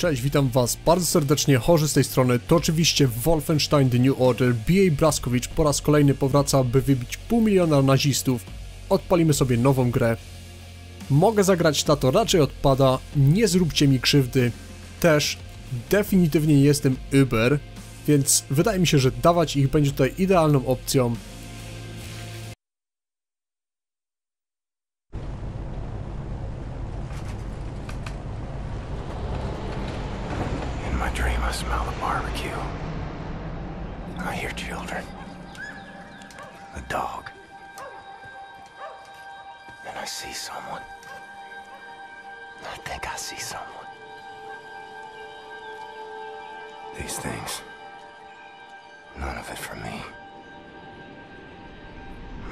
Cześć, witam was bardzo serdecznie, chorzy z tej strony, to oczywiście Wolfenstein The New Order, B.A. Blaskowicz po raz kolejny powraca, by wybić pół miliona nazistów. Odpalimy sobie nową grę. Mogę zagrać tato, raczej odpada, nie zróbcie mi krzywdy. Też definitywnie nie jestem Uber, więc wydaje mi się, że dawać ich będzie tutaj idealną opcją. And I see someone. I think I see someone. These things. None of it for me.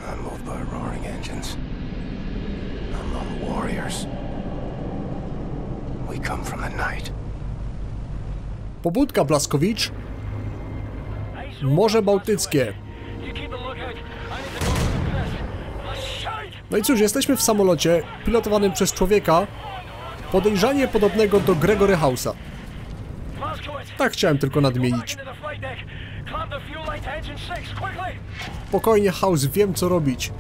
I'm moved by roaring engines. I'm lone warriors. We come from the night. Pobudka Blaskowicz, Morze Bałtyckie. No i cóż, jesteśmy w samolocie pilotowanym przez człowieka podejrzanie podobnego do Gregory House'a. Tak chciałem tylko nadmienić. Spokojnie, House, wiem co robić.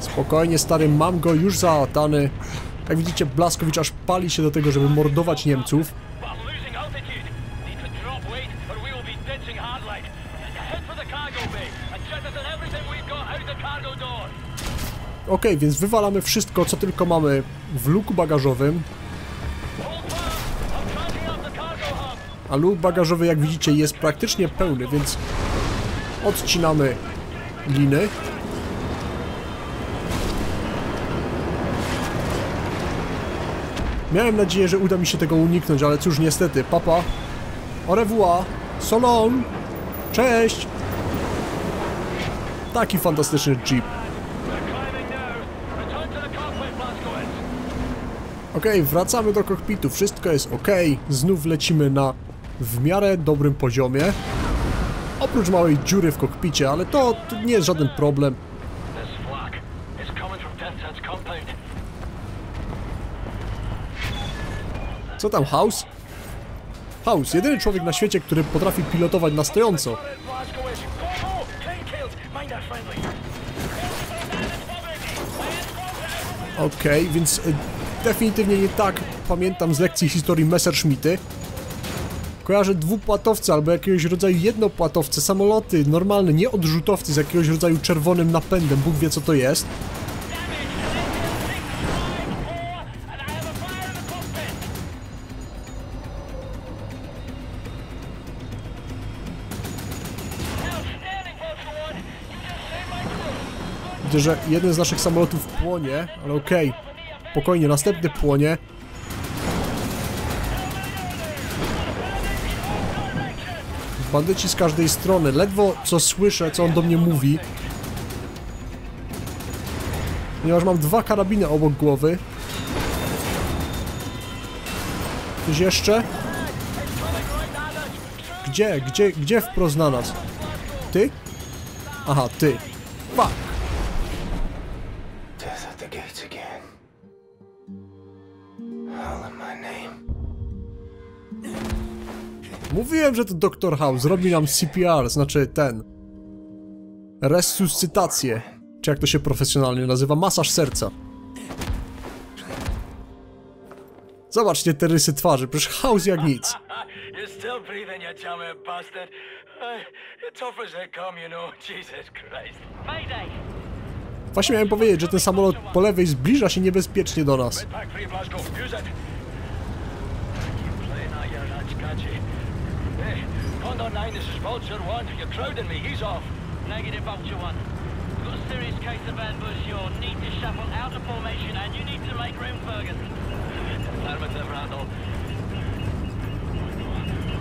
Spokojnie, stary, mam go już załatany. Jak widzicie, Blaskowicz aż pali się do tego, żeby mordować Niemców. Okej, więc wywalamy wszystko, co tylko mamy w luku bagażowym. A luk bagażowy, jak widzicie, jest praktycznie pełny, więc odcinamy liny. Miałem nadzieję, że uda mi się tego uniknąć, ale cóż, niestety, papa. Au revoir. Solon. Cześć. Taki fantastyczny jeep. Okej, wracamy do kokpitu, wszystko jest ok. Znów lecimy na w miarę dobrym poziomie. Oprócz małej dziury w kokpicie, ale to, to nie jest żaden problem. Co tam, House? House, jedyny człowiek na świecie, który potrafi pilotować na stojąco. Okej, okay, więc y, definitywnie nie tak pamiętam z lekcji historii Messerschmitty. Kojarzę dwupłatowce albo jakiegoś rodzaju jednopłatowce, samoloty normalne, nie odrzutowcy z jakiegoś rodzaju czerwonym napędem, Bóg wie co to jest. Widzę, że jeden z naszych samolotów płonie, ale okej. Okay. Spokojnie, następny płonie. Bandyci z każdej strony. Ledwo co słyszę, co on do mnie mówi. Ponieważ mam dwa karabiny obok głowy. Coś jeszcze? Gdzie? Gdzie? Gdzie wprost na nas? Ty? Aha, ty. Fuck. Death at the gates again. Mówiłem, że to Dr. House zrobi nam CPR, znaczy ten... Resuscytację. Czy jak to się profesjonalnie nazywa? Masaż serca. Zobaczcie te rysy twarzy, przecież House jak nic. Właśnie miałem powiedzieć, że ten samolot po lewej zbliża się niebezpiecznie do nas. Back three, Glasgow. Use it. Keep playing out your ranch, can't you? Hey, Condor 9, this is Vulture 1. You're crowding me. He's off. Negative, Vulture 1. We've got a serious case of ambush. You'll need to shuffle out of formation and you need to make room, Ferguson. Affirmative, Randall.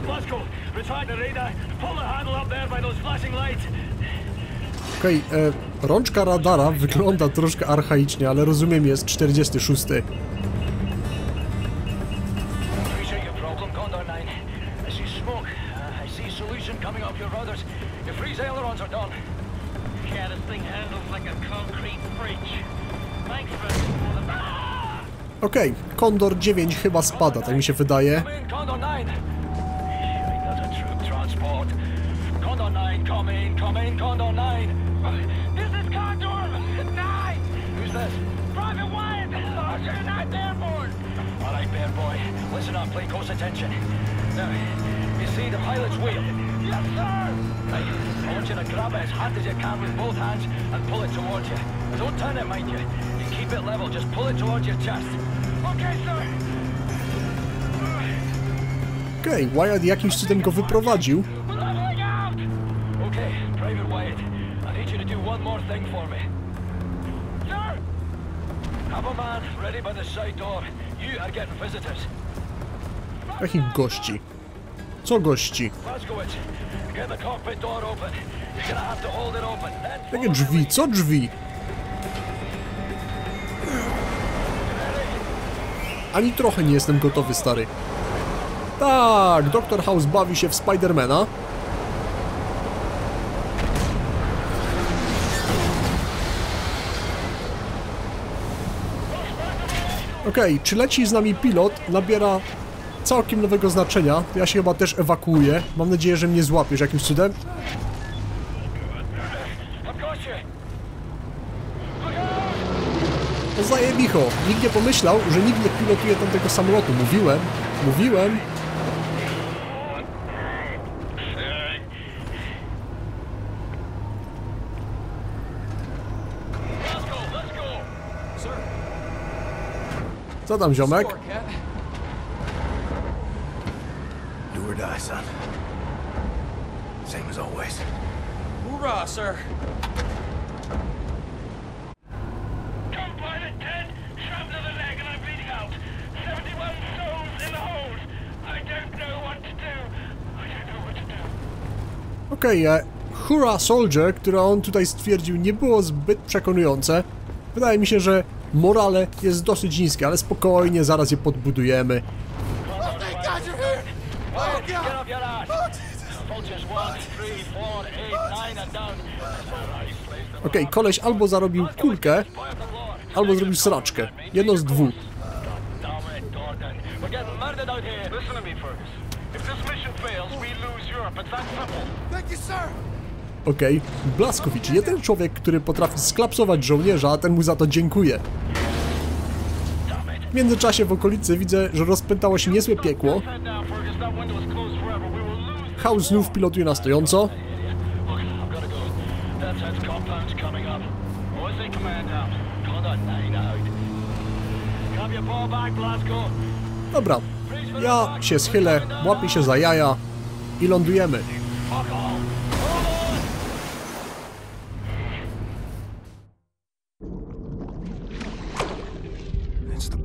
Glasgow, retract the radar. Pull the handle up there by those flashing lights. Okej, okay, e, rączka radara wygląda troszkę archaicznie, ale rozumiem, jest 46. Appreciate your problem, Condor 9. I see smoke. Uh, I see solution coming up your rudders. Your freeze ailerons are done. how this thing handles like a concrete bridge. Thanks for for the. Ah! Okej, Kondor 9 chyba spada, tak mi się wydaje. Come in, Condor 9. Right, that's a troop transport. Condor 9, come in, come in, Condor 9. This is Condor 9! Who's this? Private Wyatt! Sergeant Ninth Airborne! All right, bear boy. Listen up, pay close attention. Now, you see the pilot's wheel? Yes, sir! Right, I want you to grab it as hard as you can with both hands and pull it towards you. Don't turn it, mind you. You keep it level, just pull it towards your chest. Okay, sir! Okej, Wyatt jakimś cudem go wyprowadził. Need you to do one more thing for me. Sir! Have a man ready by the side door. You are getting visitors. Jakich gości? Co gości? Jakie drzwi? Co drzwi? Ani trochę nie jestem gotowy, stary. Tak, Dr. House bawi się w Spidermana. Okej, czy leci z nami pilot, nabiera całkiem nowego znaczenia. Ja się chyba też ewakuuję. Mam nadzieję, że mnie złapiesz jakimś cudem. Zajebicho. Nikt nie pomyślał, że nikt nie pilotuje tamtego samolotu. Mówiłem, mówiłem. Let's go, let's go. Co tam, ziomek? Do or die, son. Same as always. Hoorah, sir. Come, pilot, dead! Shrapnel to the leg and I'm bleeding out! 71 souls in the hold! I don't know what to do! I don't know what to do! Okej, okay, Hurra Soldier, które on tutaj stwierdził, nie było zbyt przekonujące. Wydaje mi się, że morale jest dosyć niskie, ale spokojnie, zaraz je podbudujemy. And. Okej, koleś albo zarobił kulkę, albo zrobił sraczkę. Jedno z dwóch. Listen to me, Fergus. If this mission fails, we lose Europe. It's that simple. Thank you, sir. Okej, Blaskowicz, jeden człowiek, który potrafi sklapsować żołnierza, a ten mu za to dziękuję. W międzyczasie w okolicy widzę, że rozpętało się niezłe piekło. House znów pilotuje na stojąco. Look, I've got to go. That says compound's coming up. What's the command out? Condor 9 out. Grab your ball back, Blasco. Dobra, ja się schylę, łapię się za jaja i lądujemy.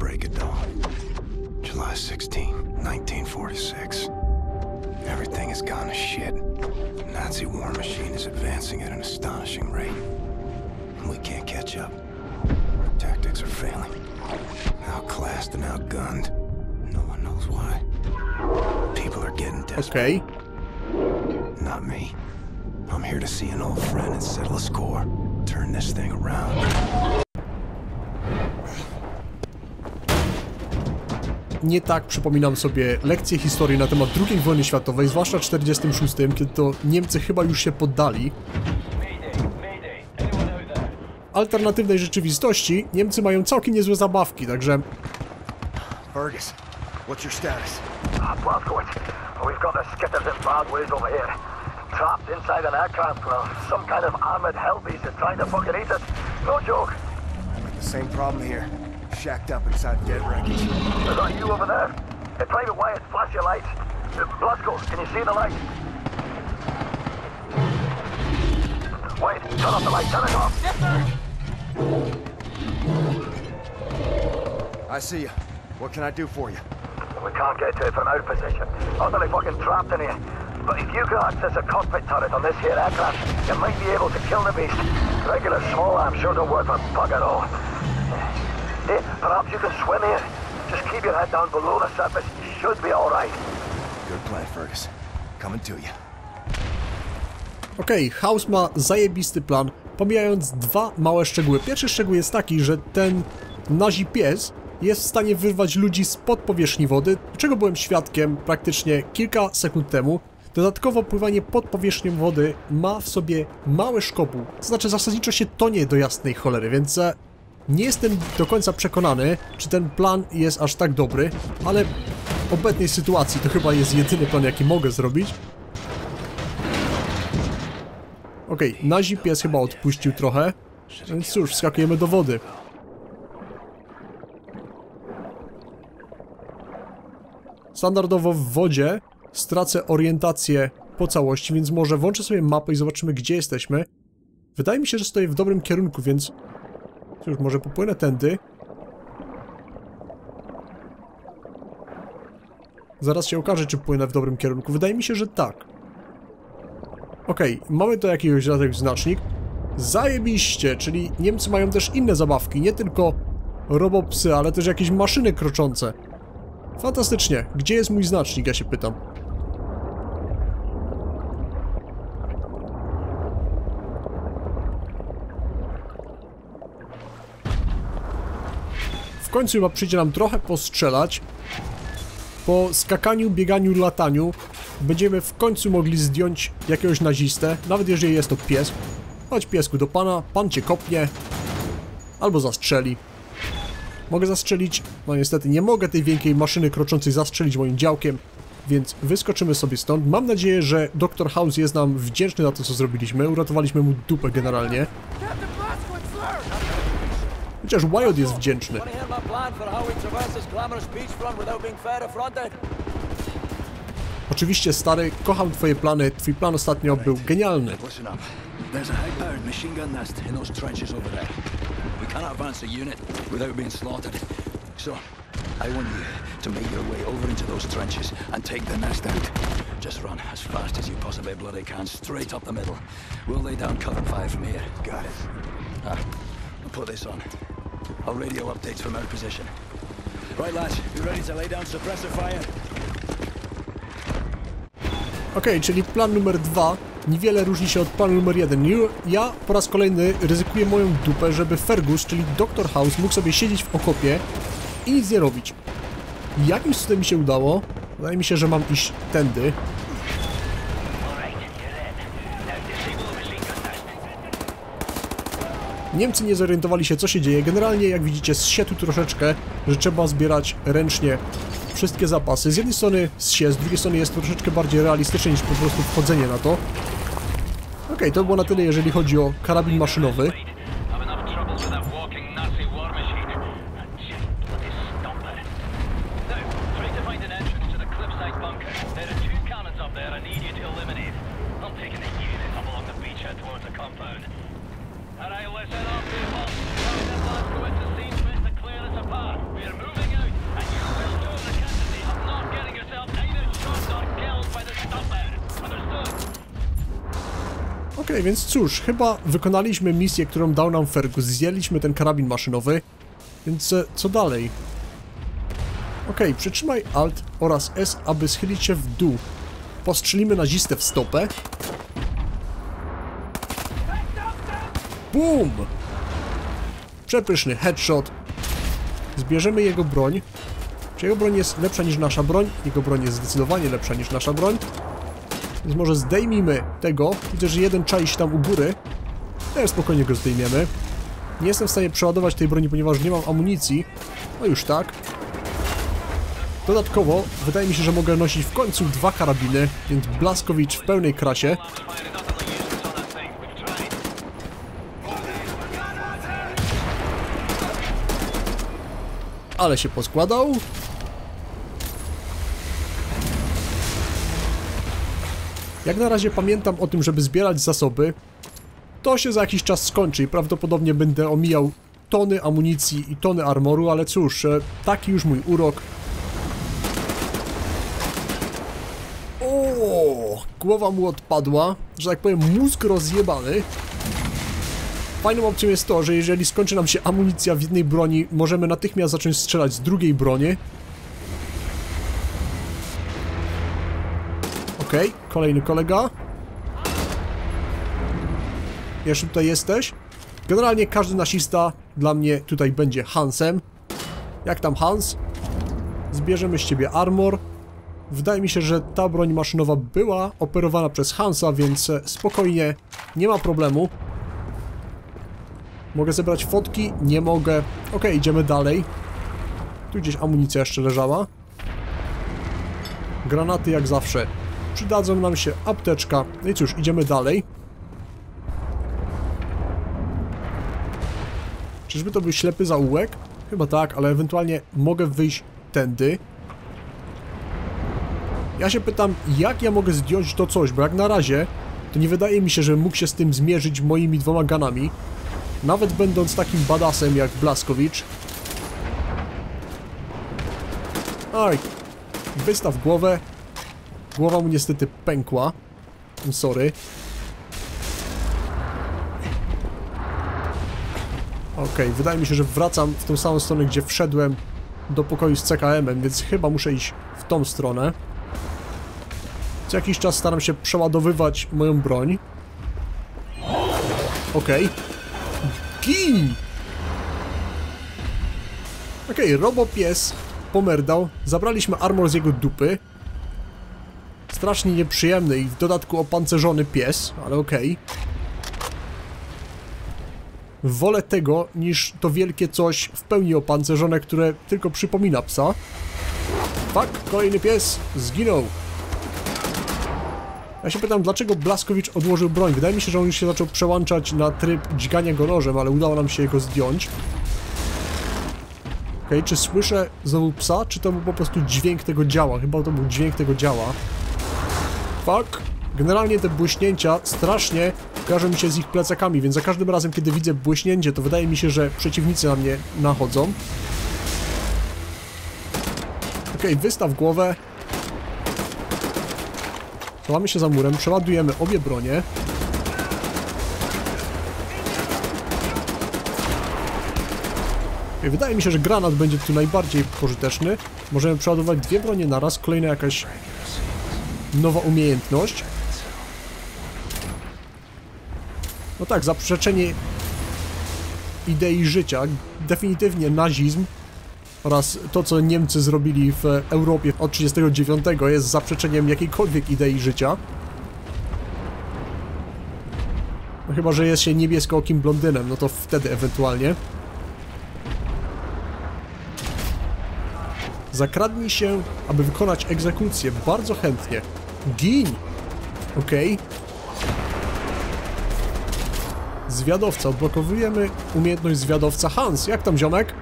Break of dawn. July 16, 1946. Everything has gone to shit. The Nazi war machine is advancing at an astonishing rate. And we can't catch up. Our tactics are failing. Outclassed and outgunned. No one knows why. People are getting desperate. Okej, Not me. I'm here to see an old friend and settle a score. Turn this thing around. Nie tak przypominam sobie lekcje historii na temat II wojny światowej, zwłaszcza w 46, kiedy to Niemcy chyba już się poddali. Alternatywnej rzeczywistości Niemcy mają całkiem niezłe zabawki, także Fergus, what's your status? Ah, we've got the skitters in bad ways over here. Trapped inside an aircraft, well, some kind of armored hell beast is trying to fucking eat it. No joke. The same problem here. Shacked up inside dead wreckage. Is that you over there? Hey, Private Wyatt, flash your lights. Uh, Blazko, can you see the light? Wait, turn off the light, turn it off. Yes, sir. I see you. What can I do for you? We can't get to it from our position. I'm Utterly fucking trapped in here. But if you can access a cockpit turret on this here aircraft, you might be able to kill the beast. Regular small arms sure don't work for bug at all. Hey, perhaps you can swim here. Just keep your head down below the surface. You should be alright. Good plan, Fergus. Coming to you. okej, House ma zajebisty plan. pomijając dwa małe szczegóły. Pierwszy szczegół jest taki, że ten nazi pies jest w stanie wyrwać ludzi spod powierzchni wody, czego byłem świadkiem praktycznie kilka sekund temu. Dodatkowo pływanie pod powierzchnią wody ma w sobie małe szkopuł, to znaczy zasadniczo się tonie do jasnej cholery, więc e, nie jestem do końca przekonany, czy ten plan jest aż tak dobry, ale w obecnej sytuacji to chyba jest jedyny plan, jaki mogę zrobić. Okej, okay, nazi pies chyba odpuścił trochę, więc cóż, wskakujemy do wody. Standardowo w wodzie stracę orientację po całości, więc może włączę sobie mapę i zobaczymy, gdzie jesteśmy. Wydaje mi się, że stoję w dobrym kierunku, więc... Cóż, może popłynę tędy. Zaraz się okaże, czy płynę w dobrym kierunku. Wydaje mi się, że tak. Okej, okay, mamy to jakiegoś dodatek znacznik. Zajebiście, czyli Niemcy mają też inne zabawki, nie tylko robopsy, ale też jakieś maszyny kroczące. Fantastycznie. Gdzie jest mój znacznik, ja się pytam. Końcu chyba przyjdzie nam trochę postrzelać. Po skakaniu, bieganiu, lataniu będziemy w końcu mogli zdjąć jakiegoś nazistę, nawet jeżeli jest to pies. Chodź piesku do pana, pan cię kopnie albo zastrzeli. Mogę zastrzelić, no niestety nie mogę tej wielkiej maszyny kroczącej zastrzelić moim działkiem, więc wyskoczymy sobie stąd. Mam nadzieję, że Dr. House jest nam wdzięczny za to, co zrobiliśmy. Uratowaliśmy mu dupę generalnie. Chociaż Wyatt jest wdzięczny. Oczywiście, stary, kocham twoje plany. Twój plan ostatnio był genialny. There's a high-powered machine gun nest in those trenches over there. We cannot advance a unit without being slaughtered. So, I want you to make your way over into those trenches and take the nest out. Just run as fast as you possibly bloody can, straight up the middle. We'll lay down cover fire from here. Got it. Ah, I'll put this on. I'll radio updates from our position. Right, lads, you ready to lay down suppressor fire? Okej, okay, czyli plan numer dwa niewiele różni się od planu numer jeden. Ja po raz kolejny ryzykuję moją dupę, żeby Fergus, czyli Dr. House, mógł sobie siedzieć w okopie i nic nie robić. Jakimś cudem mi się udało. Wydaje mi się, że mam iść tędy. Niemcy nie zorientowali się, co się dzieje. Generalnie, jak widzicie, zsie tu troszeczkę, że trzeba zbierać ręcznie wszystkie zapasy. Z jednej strony zsie, z drugiej strony jest troszeczkę bardziej realistyczne niż po prostu wchodzenie na to. Okej, okay, to było na tyle, jeżeli chodzi o karabin maszynowy. Okay, więc cóż, chyba wykonaliśmy misję, którą dał nam Fergus. Zjęliśmy ten karabin maszynowy. Więc e, co dalej? Ok, przytrzymaj Alt oraz S, aby schylić się w dół. Postrzelimy nazistę w stopę. Boom! Przepyszny headshot. Zbierzemy jego broń. Czy jego broń jest lepsza niż nasza broń? Jego broń jest zdecydowanie lepsza niż nasza broń. Więc może zdejmijmy tego. Widzę, że jeden czai się tam u góry. Teraz spokojnie go zdejmiemy. Nie jestem w stanie przeładować tej broni, ponieważ nie mam amunicji. No już tak. Dodatkowo, wydaje mi się, że mogę nosić w końcu dwa karabiny, więc Blaskowicz w pełnej krasie. Ale się poskładał. Jak na razie pamiętam o tym, żeby zbierać zasoby. To się za jakiś czas skończy i prawdopodobnie będę omijał tony amunicji i tony armoru, ale cóż, e, taki już mój urok. O, głowa mu odpadła, że tak powiem mózg rozjebany. Fajną opcją jest to, że jeżeli skończy nam się amunicja w jednej broni, możemy natychmiast zacząć strzelać z drugiej broni. Okej, okay, kolejny kolega. jeszcze tutaj jesteś. Generalnie każdy nasista dla mnie tutaj będzie Hansem. Jak tam Hans? Zbierzemy z ciebie armor. Wydaje mi się, że ta broń maszynowa była operowana przez Hansa, więc e, spokojnie, nie ma problemu. Mogę zebrać fotki? Nie mogę. Ok, idziemy dalej. Tu gdzieś amunicja jeszcze leżała. Granaty jak zawsze. Przydadzą nam się apteczka. No i cóż, idziemy dalej. Czyżby to był ślepy zaułek? Chyba tak, ale ewentualnie mogę wyjść tędy. Ja się pytam, jak ja mogę zdjąć to coś, bo jak na razie, to nie wydaje mi się, że mógł się z tym zmierzyć moimi dwoma ganami. Nawet będąc takim badasem jak Blaskowicz. Oj, wystaw głowę. Głowa mu niestety pękła. I'm sorry. Okej, okay, wydaje mi się, że wracam w tą samą stronę, gdzie wszedłem do pokoju z CKM-em, więc chyba muszę iść w tą stronę. Co jakiś czas staram się przeładowywać moją broń. Okej. Okay. Gin! Okej, okay, robopies pomerdał. Zabraliśmy armor z jego dupy. Strasznie nieprzyjemny i w dodatku opancerzony pies, ale okej. Okay. Wolę tego niż to wielkie coś w pełni opancerzone, które tylko przypomina psa. Fuck, kolejny pies zginął. Ja się pytam, dlaczego Blaskowicz odłożył broń? Wydaje mi się, że on już się zaczął przełączać na tryb dźgania go nożem, ale udało nam się jego zdjąć. Okej, okay, czy słyszę znowu psa, czy to był po prostu dźwięk tego działa? Chyba to był dźwięk tego działa. Fuck. Generalnie te błyśnięcia strasznie kojarzą mi się z ich plecakami, więc za każdym razem, kiedy widzę błyśnięcie, to wydaje mi się, że przeciwnicy na mnie nachodzą. Okej, okay, wystaw głowę. Chowamy się za murem, przeładujemy obie bronie. Wydaje mi się, że granat będzie tu najbardziej pożyteczny. Możemy przeładować dwie bronie naraz, kolejna jakaś nowa umiejętność. No tak, zaprzeczenie idei życia, definitywnie nazizm oraz to, co Niemcy zrobili w Europie od 1939 jest zaprzeczeniem jakiejkolwiek idei życia. No chyba, że jest się niebieskookim blondynem, no to wtedy ewentualnie. Zakradnij się, aby wykonać egzekucję. Bardzo chętnie. Gin! Okej. Okay. Zwiadowca. Odblokowujemy umiejętność zwiadowca. Hans, jak tam ziomek?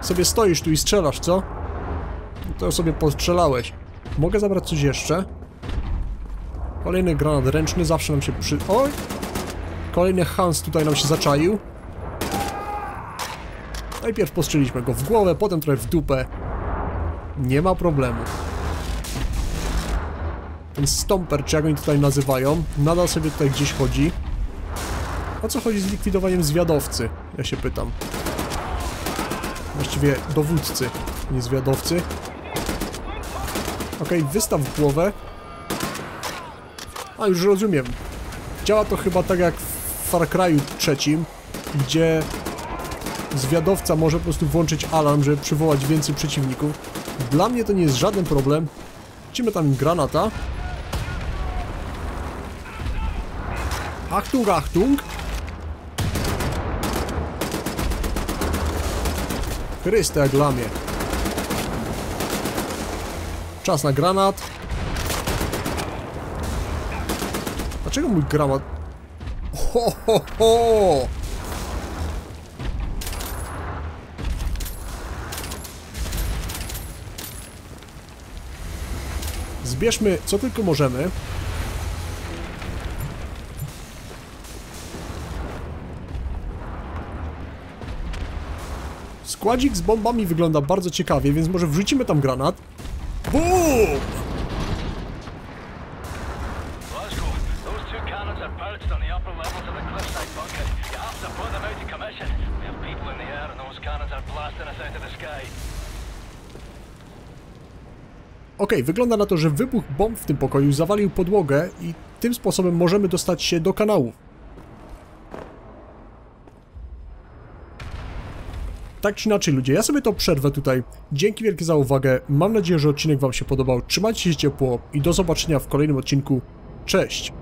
Sobie stoisz tu i strzelasz, co? To sobie postrzelałeś. Mogę zabrać coś jeszcze? Kolejny granat ręczny, zawsze nam się przy... Oj! Kolejny Hans tutaj nam się zaczaił. Najpierw postrzeliśmy go w głowę, potem trochę w dupę. Nie ma problemu. Ten stomper, czy jak oni tutaj nazywają, nadal sobie tutaj gdzieś chodzi. O co chodzi z likwidowaniem zwiadowcy? Ja się pytam. Właściwie dowódcy, nie zwiadowcy. Okej, okay, wystaw głowę. A, już rozumiem. Działa to chyba tak jak w Far Cry'u trzecim, gdzie zwiadowca może po prostu włączyć alarm, żeby przywołać więcej przeciwników. Dla mnie to nie jest żaden problem. Widzimy tam granata. Achtung, Achtung! Chryste, jak lamie. Czas na granat. Dlaczego mój granat... Ho, ho, ho! Zbierzmy co tylko możemy. Składzik z bombami wygląda bardzo ciekawie, więc może wrzucimy tam granat. BUM! Ok, wygląda na to, że wybuch bomb w tym pokoju zawalił podłogę i tym sposobem możemy dostać się do kanału. Tak czy inaczej ludzie, ja sobie to przerwę tutaj. Dzięki wielkie za uwagę, mam nadzieję, że odcinek wam się podobał. Trzymajcie się ciepło i do zobaczenia w kolejnym odcinku. Cześć!